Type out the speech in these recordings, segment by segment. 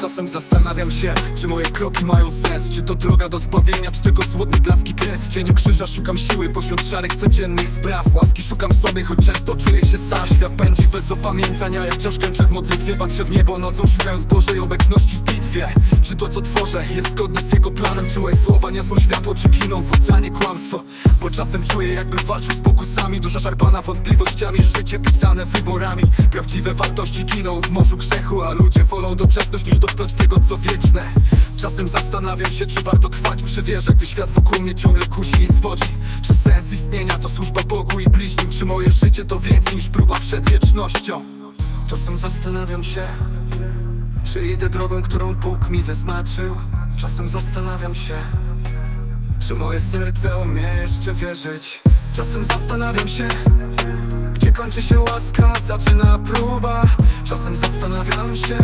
Czasem zastanawiam się, czy moje kroki mają sens. Czy to droga do zbawienia, czy tylko słodny blaski kres W cieniu krzyża szukam siły pośród szarych codziennych spraw. Łaski szukam sobie, choć często czuję się sam. Świat pędzi bez opamiętania, ja wciąż kończę w modlitwie. Patrzę w niebo nocą, szukając Bożej obecności w bitwie. Czy to co tworzę jest zgodne z Jego planem? Czy moje słowa niosą światło, czy giną w oceanie kłamstwo czasem czuję jakbym walczył z pokusami. Dusza szarpana wątpliwościami, życie pisane wyborami. Prawdziwe wartości giną w morzu grzechu A ludzie wolą doczesność niż dotknąć tego co wieczne. Czasem zastanawiam się, czy warto trwać przy wierze Gdy świat wokół mnie ciągle kusi i zwodzi Czy sens istnienia to służba Bogu i bliźnim? Czy moje życie to więcej niż próba przed wiecznością? Czasem zastanawiam się Czy idę drogą, którą Bóg mi wyznaczył. Czasem zastanawiam się Czy moje serce umie jeszcze wierzyć. Czasem zastanawiam się gdzie kończy się łaska, zaczyna próba. Czasem zastanawiam się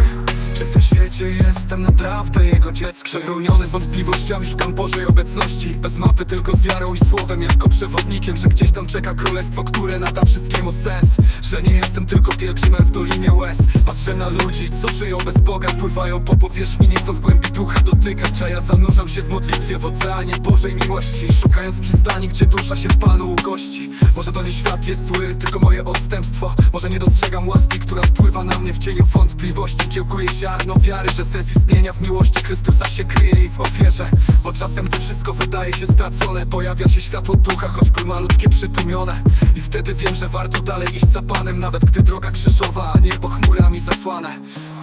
Czy w tym świecie jestem naprawdę jego dzieckiem? Przepełniony wątpliwościami szukam Bożej obecności. Bez mapy tylko z wiarą i słowem. Jako przewodnikiem Że gdzieś tam czeka królestwo, które nada wszystkiemu sens. Że nie jestem tylko pielgrzymem w dolinie łez. Patrzę na ludzi, co żyją bez Boga Pływają po powierzchni, nie chcą z głębi ducha dotykać. A ja zanurzam się w modlitwie w oceanie Bożej miłości Szukając przystani, gdzie dusza się w Panu ugości. Może to nie świat jest zły, tylko moje odstępstwo. Może nie dostrzegam łaski, która wpływa na mnie w cieniu wątpliwości. Kiełkuje ziarno wiary, że sens istnienia w miłości Chrystusa się kryje i w ofierze. Bo czasem gdy wszystko wydaje się stracone. Pojawia się światło ducha, choćby malutkie przytłumione I wtedy wiem, że warto dalej iść za Panem Nawet gdy droga krzyżowa, a niebo chmurami zasłane.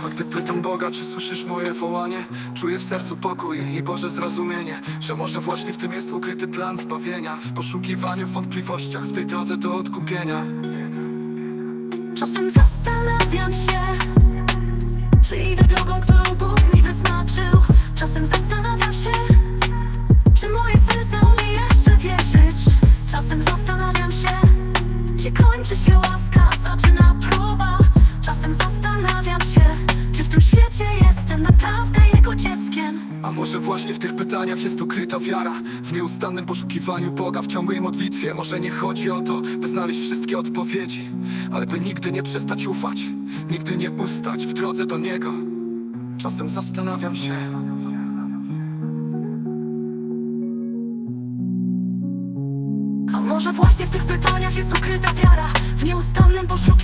A gdy pytam Boga, czy słyszysz moje wołanie? Czuję w sercu pokój i Boże zrozumienie Że może właśnie w tym jest ukryty plan zbawienia. W poszukiwaniu, w wątpliwościach, w tej drodze do odkupienia. Czasem zastanawiam się, drogą, którą Bóg mi wyznaczył. Czasem zastanawiam się, czy moje serce umie jeszcze wierzyć. Czasem zastanawiam się, gdzie kończy się łaska, zaczyna próba. Czasem zastanawiam się, czy w tym świecie jestem naprawdę Jego dzieckiem. A może właśnie w tych pytaniach jest ukryta wiara W nieustannym poszukiwaniu Boga w ciągłej modlitwie Może nie chodzi o to, by znaleźć wszystkie odpowiedzi Ale by nigdy nie przestać ufać Nigdy nie ustać w drodze do Niego Czasem zastanawiam się. A może właśnie w tych pytaniach jest ukryta wiara W nieustannym poszukiwaniu